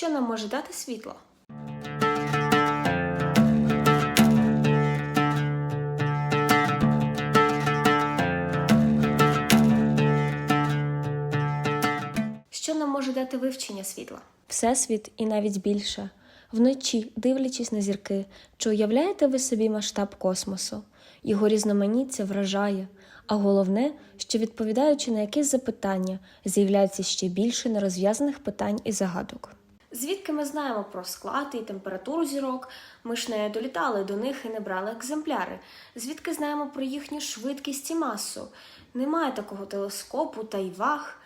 що нам може дати світло? Що нам може дати вивчення світла? Всесвіт і навіть більше. Вночі, дивлячись на зірки, чи уявляєте ви собі масштаб космосу? Його різноманіття вражає, а головне, що відповідаючи на якесь запитання, з'являється ще більше нерозв'язаних питань і загадок. Звідки ми знаємо про склад і температуру зірок? Ми ж не долітали до них і не брали екземпляри. Звідки знаємо про їхню швидкість і масу? Немає такого телескопу та й ваг.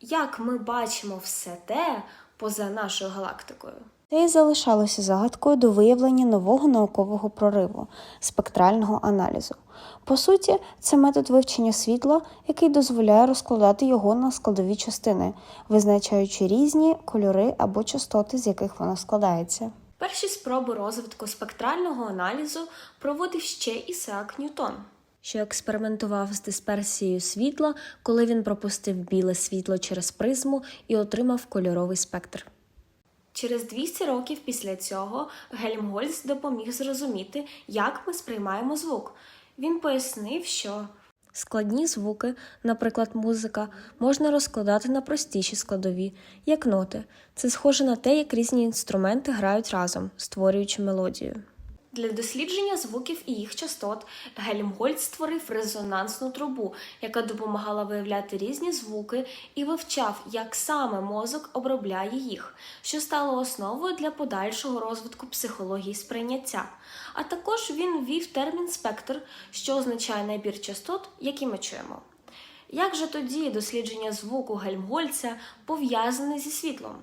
Як ми бачимо все те поза нашою галактикою? Це і залишалося загадкою до виявлення нового наукового прориву спектрального аналізу. По суті, це метод вивчення світла, який дозволяє розкладати його на складові частини, визначаючи різні кольори або частоти, з яких воно складається. Перші спроби розвитку спектрального аналізу проводив ще Ісаак Ньютон, що експериментував з дисперсією світла, коли він пропустив біле світло через призму і отримав кольоровий спектр. Через 200 років після цього Гельмгольц допоміг зрозуміти, як ми сприймаємо звук. Він пояснив, що складні звуки, наприклад, музика, можна розкладати на простіші складові, як ноти. Це схоже на те, як різні інструменти грають разом, створюючи мелодію. Для дослідження звуків і їх частот Гельмгольц створив резонансну трубу, яка допомагала виявляти різні звуки і вивчав, як саме мозок обробляє їх, що стало основою для подальшого розвитку психології сприйняття. А також він ввів термін спектр, що означає набір частот, які ми чуємо. Як же тоді дослідження звуку Гельмгольця пов'язане зі світлом?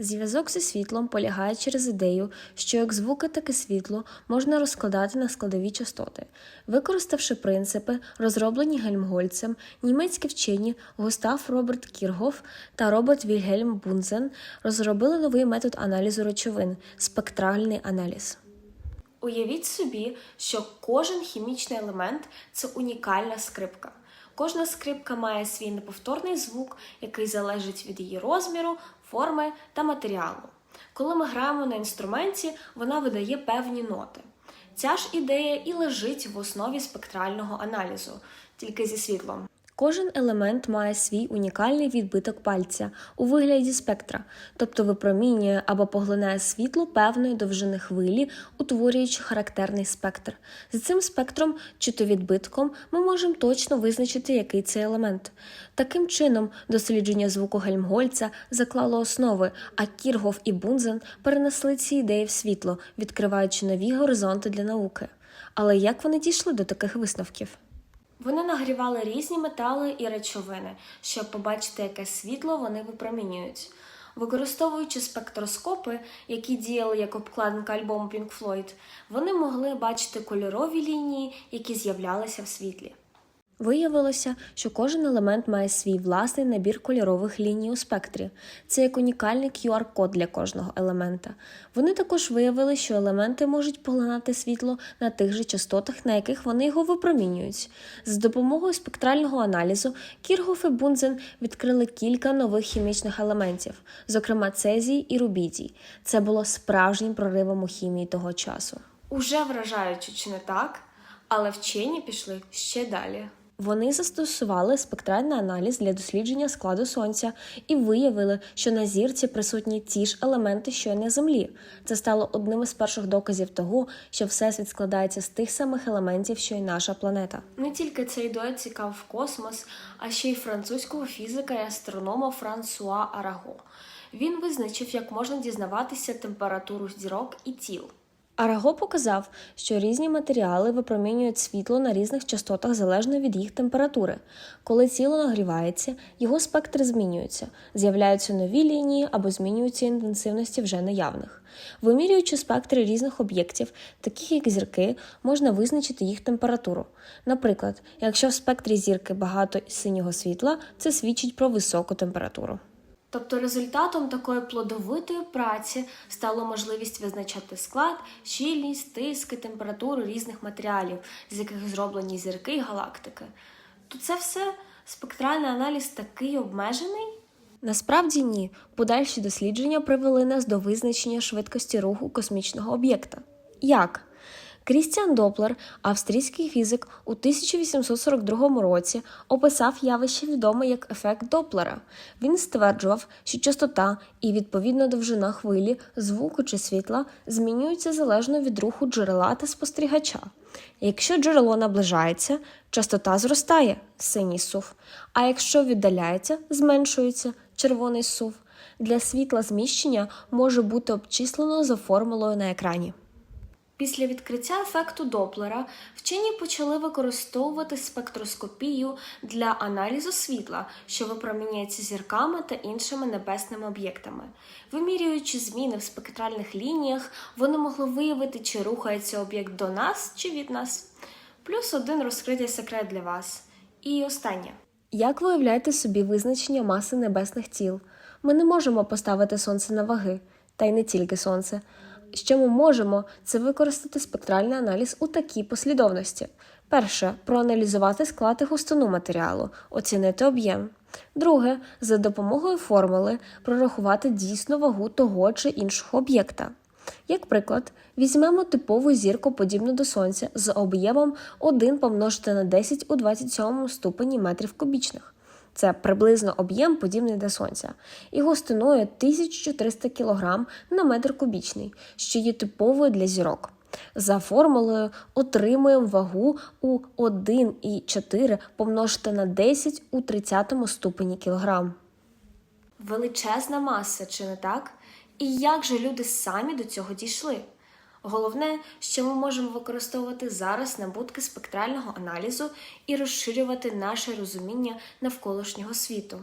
Зв'язок зі світлом полягає через ідею, що як звуки, так і світло можна розкладати на складові частоти. Використавши принципи, розроблені Гельмгольцем, німецькі вчені Густав Роберт Кіргоф та Роберт Вільгельм Бунзен розробили новий метод аналізу речовин спектральний аналіз. Уявіть собі, що кожен хімічний елемент це унікальна скрипка. Кожна скрипка має свій неповторний звук, який залежить від її розміру, форми та матеріалу. Коли ми граємо на інструменті, вона видає певні ноти. Ця ж ідея і лежить в основі спектрального аналізу, тільки зі світлом. Кожен елемент має свій унікальний відбиток пальця у вигляді спектра, тобто випромінює або поглинає світло певної довжини хвилі, утворюючи характерний спектр. За цим спектром чи то відбитком ми можемо точно визначити, який це елемент. Таким чином, дослідження звуку Гельмгольця заклало основи, а Кіргоф і Бунзен перенесли ці ідеї в світло, відкриваючи нові горизонти для науки. Але як вони дійшли до таких висновків? Вони нагрівали різні метали і речовини, щоб побачити, яке світло вони випромінюють. Використовуючи спектроскопи, які діяли як обкладинка альбому Pink Floyd, вони могли бачити кольорові лінії, які з'являлися в світлі. Виявилося, що кожен елемент має свій власний набір кольорових ліній у спектрі. Це як унікальний QR-код для кожного елемента. Вони також виявили, що елементи можуть поглинати світло на тих же частотах, на яких вони його випромінюють. З допомогою спектрального аналізу Кіргоф і Бунзен відкрили кілька нових хімічних елементів, зокрема цезій і рубідій. Це було справжнім проривом у хімії того часу. Уже вражаючи, чи не так? Але вчені пішли ще далі. Вони застосували спектральний аналіз для дослідження складу сонця і виявили, що на зірці присутні ті ж елементи, що й на землі. Це стало одним із перших доказів того, що всесвіт складається з тих самих елементів, що й наша планета. Не тільки цей дует цікав космос, а ще й французького фізика і астронома Франсуа Араго. Він визначив, як можна дізнаватися температуру зірок і тіл. Араго показав, що різні матеріали випромінюють світло на різних частотах залежно від їх температури. Коли тіло нагрівається, його спектри змінюються, з'являються нові лінії або змінюються інтенсивності вже наявних. Вимірюючи спектри різних об'єктів, таких як зірки, можна визначити їх температуру. Наприклад, якщо в спектрі зірки багато синього світла, це свідчить про високу температуру. Тобто результатом такої плодовитої праці стало можливість визначати склад, щільність, тиски, температуру різних матеріалів, з яких зроблені зірки і галактики. То це все спектральний аналіз такий обмежений? Насправді ні. Подальші дослідження привели нас до визначення швидкості руху космічного об'єкта. Як? Крістіан Доплер, австрійський фізик, у 1842 році описав явище відоме як ефект Доплера. Він стверджував, що частота і відповідно довжина хвилі звуку чи світла змінюються залежно від руху джерела та спостерігача. Якщо джерело наближається, частота зростає синій сув, а якщо віддаляється, зменшується червоний сув. Для світла зміщення може бути обчислено за формулою на екрані. Після відкриття ефекту Доплера вчені почали використовувати спектроскопію для аналізу світла, що випромінюється зірками та іншими небесними об'єктами. Вимірюючи зміни в спектральних лініях, вони могли виявити, чи рухається об'єкт до нас чи від нас. Плюс один розкритий секрет для вас. І останнє. Як ви уявляєте собі визначення маси небесних тіл? Ми не можемо поставити сонце на ваги, та й не тільки сонце. Що ми можемо, це використати спектральний аналіз у такій послідовності. Перше проаналізувати склад і густину матеріалу, оцінити об'єм. Друге, за допомогою формули прорахувати дійсну вагу того чи іншого об'єкта. Як приклад, візьмемо типову зірку, подібну до Сонця, з об'ємом 1 помножити на 10 у 27 ступені метрів кубічних. Це приблизно об'єм подібний до Сонця, і густиною 1400 кг на метр кубічний, що є типовою для зірок. За формулою отримуємо вагу у 1,4 помножити на 10 у 30 ступені кілограм. Величезна маса, чи не так? І як же люди самі до цього дійшли? Головне, що ми можемо використовувати зараз набутки спектрального аналізу і розширювати наше розуміння навколишнього світу.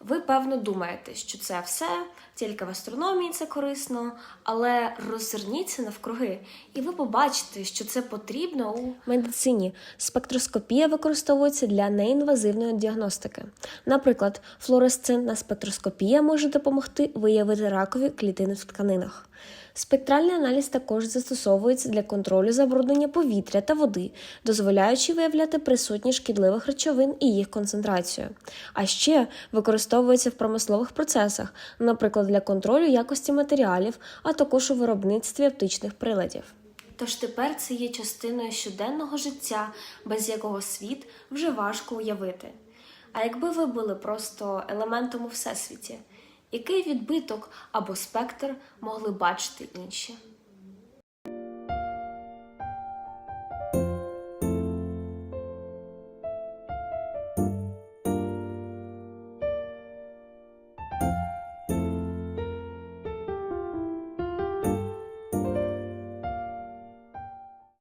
Ви, певно, думаєте, що це все, тільки в астрономії це корисно, але роззирніться навкруги, і ви побачите, що це потрібно у медицині. Спектроскопія використовується для неінвазивної діагностики. Наприклад, флуоресцентна спектроскопія може допомогти виявити ракові клітини в тканинах. Спектральний аналіз також застосовується для контролю забруднення повітря та води, дозволяючи виявляти присутність шкідливих речовин і їх концентрацію. А ще використовується в промислових процесах, наприклад, для контролю якості матеріалів, а також у виробництві оптичних приладів. Тож тепер це є частиною щоденного життя, без якого світ вже важко уявити. А якби ви були просто елементом у всесвіті, який відбиток або спектр могли бачити інші?